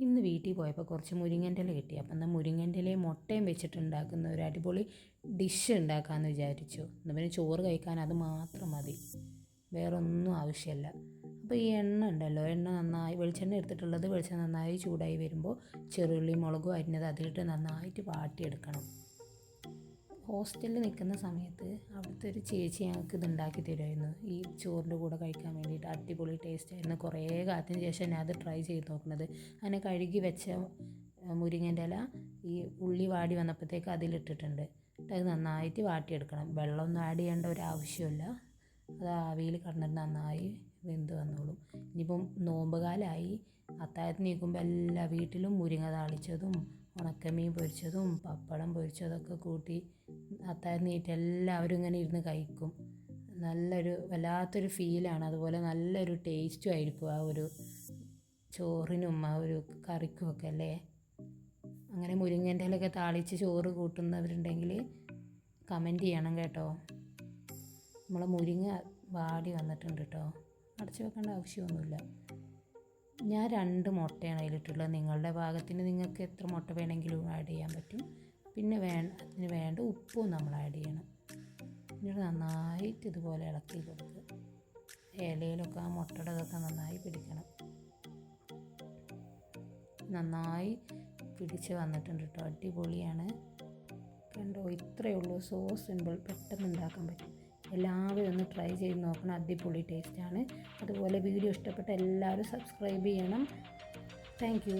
ഇന്ന് വീട്ടിൽ പോയപ്പോൾ കുറച്ച് മുരിങ്ങന്റെ ഇല കിട്ടി. അപ്പം എന്നാൽ മുരിങ്ങന്റെ ഇലയും മുട്ടയും വെച്ചിട്ടുണ്ടാക്കുന്ന ഒരു അടിപൊളി ഡിഷ് ഉണ്ടാക്കാമെന്ന് വിചാരിച്ചു. എന്നാൽ പിന്നെ ചോറ് കഴിക്കാൻ അത് മാത്രം മതി. വേറെ ഒന്നും ആവശ്യമില്ല. അപ്പോൾ ഈ എണ്ണ ഉണ്ടല്ലോ എണ്ണ നന്നായി വെളിച്ചെണ്ണ എടുത്തിട്ടുള്ളത് വെളിച്ചെണ്ണ നന്നായി ചൂടായി വരുമ്പോൾ ചെറുള്ളി മുളകും അരിഞ്ഞത് അതിലിട്ട് നന്നായിട്ട് വാട്ടിയെടുക്കണം. ഹോസ്റ്റലിൽ നിൽക്കുന്ന സമയത്ത് അവിടുത്തെ ഒരു ചേച്ചി ഞങ്ങൾക്ക് ഇത് ഉണ്ടാക്കി തരുമായിരുന്നു. ഈ ചോറിന്റെ കൂടെ കഴിക്കാൻ വേണ്ടിയിട്ട് അടിപൊളി ടേസ്റ്റ് ആയിരുന്നു. കുറേ കാലത്തിന് ശേഷം ഞാൻ അത് ട്രൈ ചെയ്ത് നോക്കുന്നത്. അങ്ങനെ കഴുകി വെച്ച മുരിങ്ങന്റെ ഇല ഈ ഉള്ളി വാടി വന്നപ്പോഴത്തേക്ക് അതിലിട്ടിട്ടുണ്ട്. അത് നന്നായിട്ട് വാട്ടിയെടുക്കണം. വെള്ളമൊന്നും ആഡ് ചെയ്യേണ്ട ഒരു ആവശ്യമില്ല. അത് ആവിയിൽ കിടന്നിട്ട് നന്നായി വെന്ത് വന്നോളും. ഇനിയിപ്പം നോമ്പ് കാലമായി അത്താഴത്തിന് നീക്കുമ്പോൾ എല്ലാ വീട്ടിലും മുരിങ്ങ താളിച്ചതും ഉണക്കമീൻ പൊരിച്ചതും പപ്പടം പൊരിച്ചതൊക്കെ കൂട്ടി അത്താഴം നീറ്റ് എല്ലാവരും ഇങ്ങനെ ഇരുന്ന് കഴിക്കും. നല്ലൊരു വല്ലാത്തൊരു ഫീലാണ് അതുപോലെ നല്ലൊരു ടേസ്റ്റും ആയിരിക്കും ആ ഒരു ചോറിനും ആ ഒരു കറിക്കും ഒക്കെ അല്ലേ? അങ്ങനെ മുരിങ്ങന്റെ ഇലയൊക്കെ താളിച്ച് ചോറ് കൂട്ടുന്നവരുണ്ടെങ്കിൽ കമന്റ് ചെയ്യണം കേട്ടോ. നമ്മളെ മുരിങ്ങ വാടി വന്നിട്ടുണ്ട് കേട്ടോ. അടച്ചു വെക്കേണ്ട ആവശ്യമൊന്നുമില്ല. ഞാൻ രണ്ട് മുട്ടയാണ് അതിലിട്ടുള്ളത്. നിങ്ങളുടെ ഭാഗത്തിന് നിങ്ങൾക്ക് എത്ര മുട്ട വേണമെങ്കിലും ആഡ് ചെയ്യാൻ പറ്റും. പിന്നെ വേ അതിന് വേണ്ട ഉപ്പും നമ്മൾ ആഡ് ചെയ്യണം. എന്നിട്ട് നന്നായിട്ട് ഇതുപോലെ ഇളക്കി കൊടുക്കുക. ഇലയിലൊക്കെ ആ മുട്ടയുടെ ഇതൊക്കെ നന്നായി പിടിക്കണം. നന്നായി പിടിച്ച് വന്നിട്ടുണ്ട് കേട്ടോ അടിപൊളിയാണ്. കണ്ടോ? ഇത്രയേ ഉള്ളൂ. സോ സിമ്പിൾ പെട്ടെന്ന് ഉണ്ടാക്കാൻ പറ്റും. എല്ലാവരും ഒന്ന് ട്രൈ ചെയ്ത് നോക്കണം. അടിപൊളി ടേസ്റ്റാണ് അതുപോലെ വീഡിയോ ഇഷ്ടപ്പെട്ട എല്ലാവരും സബ്സ്ക്രൈബ് ചെയ്യണം. താങ്ക്